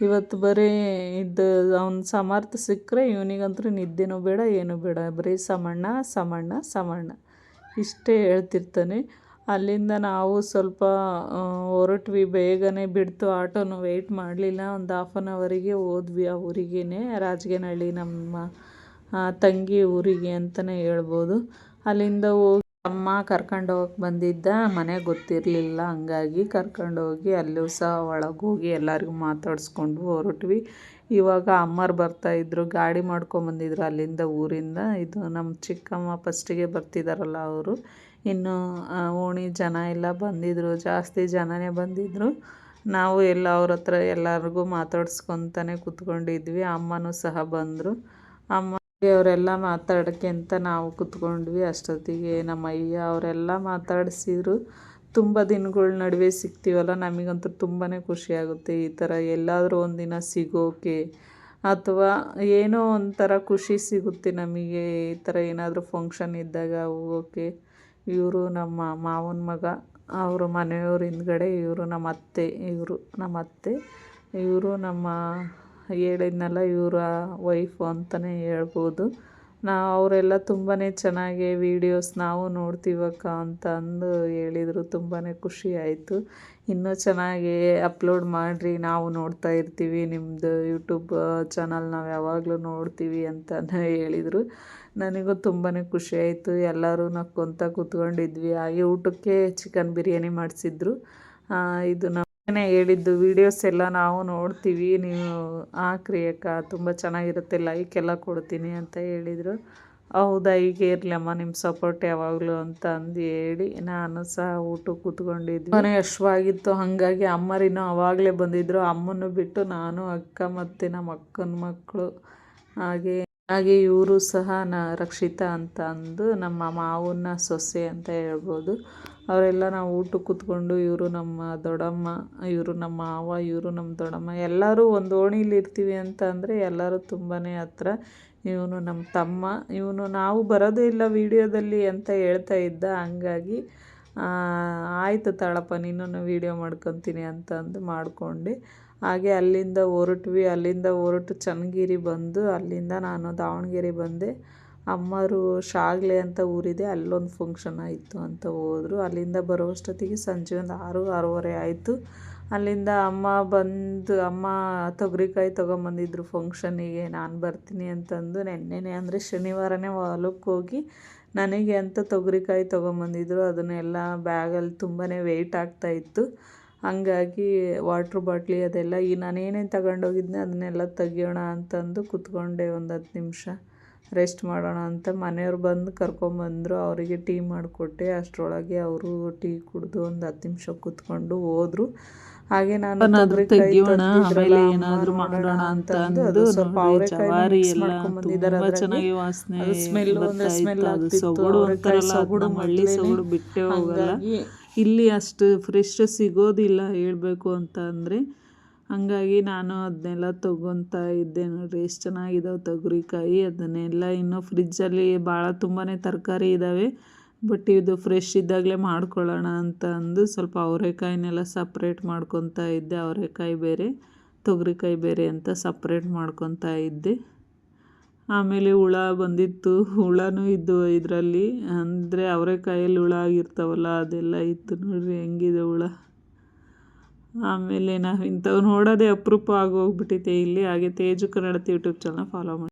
ಇವತ್ತು ಬರೀ ಇದು ಅವ್ನ ಸಮರ್ಥ ಸಿಕ್ಕರೆ ಇವನಿಗಂತೂ ನಿದ್ದೆನೂ ಬೇಡ, ಏನೂ ಬೇಡ. ಬರೀ ಸಮಣ್ಣ ಸಮಣ್ಣ ಸಮಣ್ಣ. ಇಷ್ಟೇ ಹೇಳ್ತಿರ್ತಾನೆ. ಅಲ್ಲಿಂದ ನಾವು ಸ್ವಲ್ಪ ಹೊರಟ್ವಿ. ಬೇಗನೆ ಬಿಡ್ತು. ಆಟೋನು ವೆಯ್ಟ್ ಮಾಡಲಿಲ್ಲ. ಒಂದು ಹಾಫ್ ಆನ್ ಅವರಿಗೆ ಹೋದ್ವಿ ಆ ಊರಿಗೇ ರಾಜಗೇನಹಳ್ಳಿ ನಮ್ಮ ತಂಗಿ ಊರಿಗೆ ಅಂತಲೇ ಹೇಳ್ಬೋದು. ಅಲ್ಲಿಂದ ಹೋಗಿ ಅಮ್ಮ ಕರ್ಕೊಂಡು ಹೋಗಕ್ಕೆ ಬಂದಿದ್ದ ಮನೆ ಗೊತ್ತಿರಲಿಲ್ಲ. ಹಂಗಾಗಿ ಕರ್ಕೊಂಡೋಗಿ ಅಲ್ಲೂ ಸಹ ಒಳಗೋಗಿ ಎಲ್ಲರಿಗೂ ಮಾತಾಡಿಸ್ಕೊಂಡು ಹೊರಟ್ವಿ. ಇವಾಗ ಅಮ್ಮರು ಬರ್ತಾಯಿದ್ರು ಗಾಡಿ ಮಾಡ್ಕೊಂಬಂದಿದ್ರು ಅಲ್ಲಿಂದ ಊರಿಂದ. ಇದು ನಮ್ಮ ಚಿಕ್ಕಮ್ಮ ಫಸ್ಟಿಗೆ ಬರ್ತಿದ್ದಾರಲ್ಲ ಅವರು. ಇನ್ನು ಓಣಿ ಜನ ಎಲ್ಲ ಬಂದಿದ್ದರು ಜಾಸ್ತಿ ಜನನೇ ಬಂದಿದ್ದರು ನಾವು ಎಲ್ಲ ಅವ್ರ ಹತ್ರ ಎಲ್ಲರಿಗೂ ಮಾತಾಡ್ಸ್ಕೊತಾನೆ ಕೂತ್ಕೊಂಡಿದ್ವಿ. ಅಮ್ಮನೂ ಸಹ ಬಂದರು. ಅಮ್ಮ ಅವರೆಲ್ಲ ಮಾತಾಡೋಕ್ಕೆ ಅಂತ ನಾವು ಕೂತ್ಕೊಂಡ್ವಿ ಅಷ್ಟೊತ್ತಿಗೆ. ನಮ್ಮ ಅಯ್ಯ ಅವರೆಲ್ಲ ಮಾತಾಡಿಸಿದ್ರು. ತುಂಬ ದಿನಗಳ ನಡುವೆ ಸಿಗ್ತೀವಲ್ಲ, ನಮಗಂತೂ ತುಂಬಾ ಖುಷಿಯಾಗುತ್ತೆ ಈ ಥರ ಎಲ್ಲಾದರೂ ಒಂದಿನ ಸಿಗೋಕೆ. ಅಥವಾ ಏನೋ ಒಂಥರ ಖುಷಿ ಸಿಗುತ್ತೆ ನಮಗೆ, ಈ ಥರ ಏನಾದರೂ ಫಂಕ್ಷನ್ ಇದ್ದಾಗ ಹೋಗೋಕೆ. ಇವರು ನಮ್ಮ ಮಾವನ ಮಗ, ಅವರು ಮನೆಯವ್ರ ಹಿಂದ್ಗಡೆ, ಇವರು ನಮ್ಮ ಅತ್ತೆ, ಇವರು ನಮ್ಮ ಅತ್ತೆ, ಇವರು ನಮ್ಮ ಹೇಳಿದ್ನಲ್ಲ, ಇವರ ವೈಫು ಅಂತಲೇ ಹೇಳ್ಬೋದು. ನಾ ಅವರೆಲ್ಲ ತುಂಬಾ ಚೆನ್ನಾಗಿ ವೀಡಿಯೋಸ್ ನಾವು ನೋಡ್ತೀವಕ್ಕ ಅಂತ ಅಂದು ಹೇಳಿದರು ತುಂಬಾ ಖುಷಿ ಆಯಿತು. ಇನ್ನೂ ಚೆನ್ನಾಗಿ ಅಪ್ಲೋಡ್ ಮಾಡಿರಿ, ನಾವು ನೋಡ್ತಾ ಇರ್ತೀವಿ ನಿಮ್ಮದು ಯೂಟ್ಯೂಬ್ ಚಾನಲ್ ನಾವು ಯಾವಾಗಲೂ ನೋಡ್ತೀವಿ ಅಂತ ಹೇಳಿದರು. ನನಗೂ ತುಂಬಾ ಖುಷಿ ಆಯಿತು. ಎಲ್ಲರೂ ನಕ್ಕೊಂತ ಕೂತ್ಕೊಂಡಿದ್ವಿ. ಹಾಗೆ ಊಟಕ್ಕೆ ಚಿಕನ್ ಬಿರಿಯಾನಿ ಮಾಡಿಸಿದ್ರು. ಇದು ನಮ್ಮನೆ ಹೇಳಿದ್ದು ವೀಡಿಯೋಸ್ ಎಲ್ಲ ನಾವು ನೋಡ್ತೀವಿ, ನೀವು ಹಾಕ್ರಿ ಅಕ್ಕ ತುಂಬ ಚೆನ್ನಾಗಿರುತ್ತೆ ಲೈಕ್ ಎಲ್ಲ ಕೊಡ್ತೀನಿ ಅಂತ ಹೇಳಿದರು. ಹೌದಾ, ಹೀಗೆ ಇರಲಿ ಅಮ್ಮ ನಿಮ್ಮ ಸಪೋರ್ಟ್ ಯಾವಾಗಲೂ ಅಂತ ಅಂದು ಹೇಳಿ ನಾನು ಸಹ ಊಟಕ್ಕೆ ಕೂತ್ಕೊಂಡಿದ್ವಿ. ಮನೆ ಹಶ್ವಾಗಿತ್ತು, ಹಾಗಾಗಿ ಅಮ್ಮರಿನೂ ಅವಾಗಲೇ ಬಂದಿದ್ದರು ಅಮ್ಮನ್ನು ಬಿಟ್ಟು ನಾನು, ಅಕ್ಕ ಮತ್ತು ನಮ್ಮ ಅಕ್ಕನ ಮಕ್ಕಳು ಹಾಗೆ ಹಾಗೆ ಇವರು ಸಹ ನ ರಕ್ಷಿತಾ ಅಂತ ಅಂದು ನಮ್ಮ ಮಾವನ ಸೊಸೆ ಅಂತ ಹೇಳ್ಬೋದು. ಅವರೆಲ್ಲ ನಾವು ಊಟಕ್ಕೆ ಕೂತ್ಕೊಂಡು, ಇವರು ನಮ್ಮ ದೊಡ್ಡಮ್ಮ, ಇವರು ನಮ್ಮ ಮಾವ, ಇವರು ನಮ್ಮ ದೊಡ್ಡಮ್ಮ, ಎಲ್ಲರೂ ಒಂದು ಓಣಿಲಿ ಇರ್ತೀವಿ ಅಂತ ಅಂದರೆ ಎಲ್ಲರೂ ತುಂಬಾ ಹತ್ರ. ಇವನು ನಮ್ಮ ತಮ್ಮ, ಇವನು ನಾವು ಬರೋದೇ ಇಲ್ಲ ವೀಡಿಯೋದಲ್ಲಿ ಅಂತ ಹೇಳ್ತಾ ಇದ್ದ. ಹಂಗಾಗಿ ಆಯಿತು ತಾಳಪ್ಪ ನೀನು ವೀಡಿಯೋ ಮಾಡ್ಕೊತೀನಿ ಅಂತ ಅಂದು ಮಾಡಿಕೊಂಡೆ. ಹಾಗೆ ಅಲ್ಲಿಂದ ಹೊರಟ್ವಿ. ಅಲ್ಲಿಂದ ಹೊರಟು ಚನ್ನಗಿರಿ ಬಂದು, ಅಲ್ಲಿಂದ ನಾನು ದಾವಣಗೆರೆ ಬಂದೆ. ಅಮ್ಮರು ಶಾಗ್ಲೆ ಅಂತ ಊರಿದೆ, ಅಲ್ಲೊಂದು ಫಂಕ್ಷನ್ ಆಯಿತು ಅಂತ ಹೋದರು. ಅಲ್ಲಿಂದ ಬರುವಷ್ಟೊತ್ತಿಗೆ ಸಂಜೆ ಒಂದು ಆರು, ಆರೂವರೆ ಆಯಿತು. ಅಲ್ಲಿಂದ ಅಮ್ಮ ಬಂದು, ಅಮ್ಮ ತೊಗರಿಕಾಯಿ ತೊಗೊಂಬಂದಿದ್ರು ಫಂಕ್ಷನಿಗೆ ನಾನು ಬರ್ತೀನಿ ಅಂತಂದು. ನೆನ್ನೆನೇ ಅಂದರೆ ಶನಿವಾರನೇ ಹೊಲಕ್ಕೆ ಹೋಗಿ ನನಗೆ ಅಂತ ತೊಗರಿಕಾಯಿ ತೊಗೊಂಬಂದಿದ್ರು. ಅದನ್ನೆಲ್ಲ ಬ್ಯಾಗಲ್ಲಿ ತುಂಬಾ ವೆಯ್ಟ್ ಆಗ್ತಾಯಿತ್ತು ಹಂಗಾಗಿ ವಾಟ್ರ್ ಬಾಟ್ಲಿ ಅದೆಲ್ಲ ಈ ನಾನೇನೇನು ತಗೊಂಡೋಗಿದ್ದೆ ಅದನ್ನೆಲ್ಲ ತೆಗಿಯೋಣ ಅಂತಂದು ಕೂತ್ಕೊಂಡೆ ಒಂದು ಹತ್ತು ನಿಮಿಷ. ರೆಸ್ಟ್ ಮಾಡೋಣ ಅಂತ ಮನೆಯವ್ರು ಬಂದು ಕರ್ಕೊಂಬಂದರು ಅವರಿಗೆ ಟೀ ಮಾಡಿಕೊಟ್ಟೆ. ಅಷ್ಟರೊಳಗೆ ಅವರು ಟೀ ಕುಡಿದು ಒಂದು ಹತ್ತು ನಿಮಿಷ ಕೂತ್ಕೊಂಡು ಹೋದರು. ಹಾಗೆ ನಾನು ಆಮೇಲೆ ಏನಾದರೂ ಮಾಡೋಣ ಅಂತ ಅಂದು ಸ್ವಲ್ಪ ಅವರೆಕಾಯಿ ತುಂಬಾ ಚೆನ್ನಾಗಿ ವಾಸನೆ ಸ್ಮೆಲ್ ಅಂದ್ರೆ ಸ್ಮೆಲ್ ಸೊಗಡು ಸೊಗಡು ಮೊದ್ಲೇನೆ. ಸೊಗಡು ಬಿಟ್ಟೇ ಹೋಗಲ್ಲ. ಇಲ್ಲಿ ಅಷ್ಟು ಫ್ರೆಶ್ ಸಿಗೋದಿಲ್ಲ ಹೇಳಬೇಕು ಅಂತ ಅಂದರೆ ಹಂಗಾಗಿ ನಾನು ಅದನ್ನೆಲ್ಲ ತೊಗೊತಾ ಇದ್ದೆ ನೋಡಿರಿ. ಎಷ್ಟು ಚೆನ್ನಾಗಿದಾವೆ ತೊಗರಿಕಾಯಿ. ಅದನ್ನೆಲ್ಲ ಇನ್ನೂ ಫ್ರಿಜ್ಜಲ್ಲಿ ಭಾಳ ತುಂಬಾ ತರಕಾರಿ ಇದ್ದಾವೆ ಬಟ್ ಇದು ಫ್ರೆಶ್ ಇದ್ದಾಗಲೇ ಮಾಡ್ಕೊಳ್ಳೋಣ ಅಂತ ಅಂದು ಸ್ವಲ್ಪ ಅವರೆಕಾಯಿನೆಲ್ಲ ಸಪ್ರೇಟ್ ಮಾಡ್ಕೊತಾ ಇದ್ದೆ. ಅವರೆಕಾಯಿ ಬೇರೆ, ತೊಗರಿಕಾಯಿ ಬೇರೆ ಅಂತ ಸಪ್ರೇಟ್ ಮಾಡ್ಕೊತಾ ಇದ್ದೆ. ಆಮೇಲೆ ಹುಳ ಬಂದಿತ್ತು. ಹುಳನೂ ಇದ್ದು ಇದರಲ್ಲಿ. ಅಂದರೆ ಅವರೆಕಾಯಲ್ಲಿ ಹುಳ ಆಗಿರ್ತಾವಲ್ಲ, ಅದೆಲ್ಲ ಇತ್ತು ನೋಡಿರಿ. ಹೆಂಗಿದೆ ಹುಳ? ಆಮೇಲೆ ನಾವು ಇಂಥವು ನೋಡೋದೇ ಅಪರೂಪ ಆಗೋಗ್ಬಿಟ್ಟಿದೆ. ಇಲ್ಲಿ ಹಾಗೆ Teju Kannada YouTube channel follow ಮಾಡಿ.